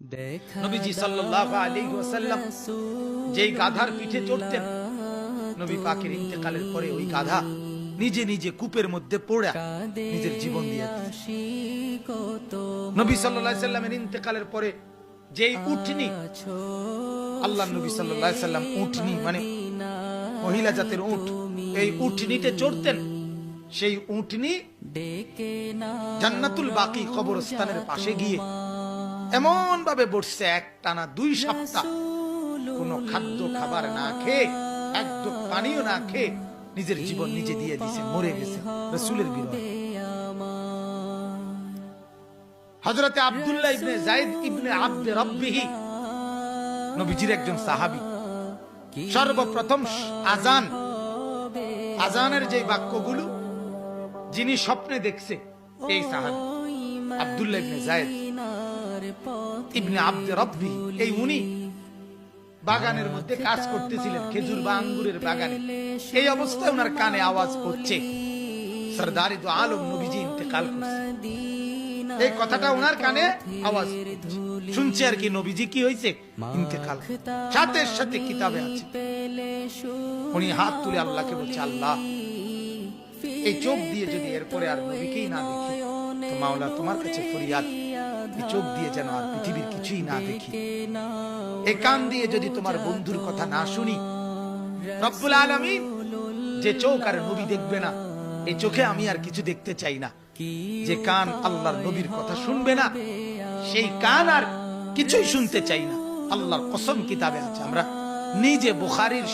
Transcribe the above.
নবীজি সাল্লাল্লাহু আলাইহি ওয়াসাল্লাম যেই গাধার পিঠে চড়তেন নবী পাকের ইন্তেকালের পরে ওই গাধা নিজে নিজে কূপের মধ্যে পড়ে নিজের জীবন দিয়ে নবী সাল্লাল্লাহু আলাইহি সাল্লামের ইন্তেকালের পরে যেই উঠনি আল্লাহ নবী সাল্লাল্লাহু আলাইহি সাল্লাম উঠনি মানে মহিলা জাতের উট এই উঠনিতে চড়তেন সেই উঠনি জান্নাতুল বাকি কবরস্থানের পাশে গিয়ে এমন ভাবে বসছে এক টানা দুই সপ্তাহ। কোনো খাদ্য খাবার না খেয়ে একদম পানিও না খেয়ে নিজের জীবন নিজে দিয়ে দিছে মরে গেছে। রসুলের বিরোধে হজরতে আব্দুল্লাহ ইবনে জাইদ ইবনে আব্দে রব্বিহি নবীজির একজন সাহাবী। সর্বপ্রথম আজান আজানের যে বাক্যগুলো যিনি স্বপ্নে দেখছে এই সাহাবী আব্দুল্লাহ ইবনে জায়েদ বাগানের মধ্যে কাজ করতেছিলেন, খেজুর বা আঙ্গুরের বাগানে। এই অবস্থায় ওনার কানে আওয়াজ পড়ছে। সরদারি তো আলম নবীজি ইন্তেকাল এই কথাটা ওনার কানে আওয়াজ শুনছে আর কি নবীজি কি হয়েছে ইন্তেকাল সাথে সাথে কিতাবে আছে। উনি হাত তুলে আল্লাহকে বলছে, আল্লাহ, এই চোখ দিয়ে যদি এরপরে আর নবীকেই না দেখি মাওলা তোমার কাছে ফরিয়াদ। চোখ দিয়ে যেন আর পৃথিবীর কিছুই না দেখি। এই কান দিয়ে যদি তোমার বন্ধুর কথা না শুনি রব্বুল আলামিন যে চোখ আর নবী দেখবে না এই চোখে আমি আর কিছু দেখতে চাই না। যে কান আল্লাহর নবীর কথা শুনবে না সেই কান আর কিছুই শুনতে চাই না। আল্লাহর কসম কিতাবে আছে আমরা নিজে বুখারীর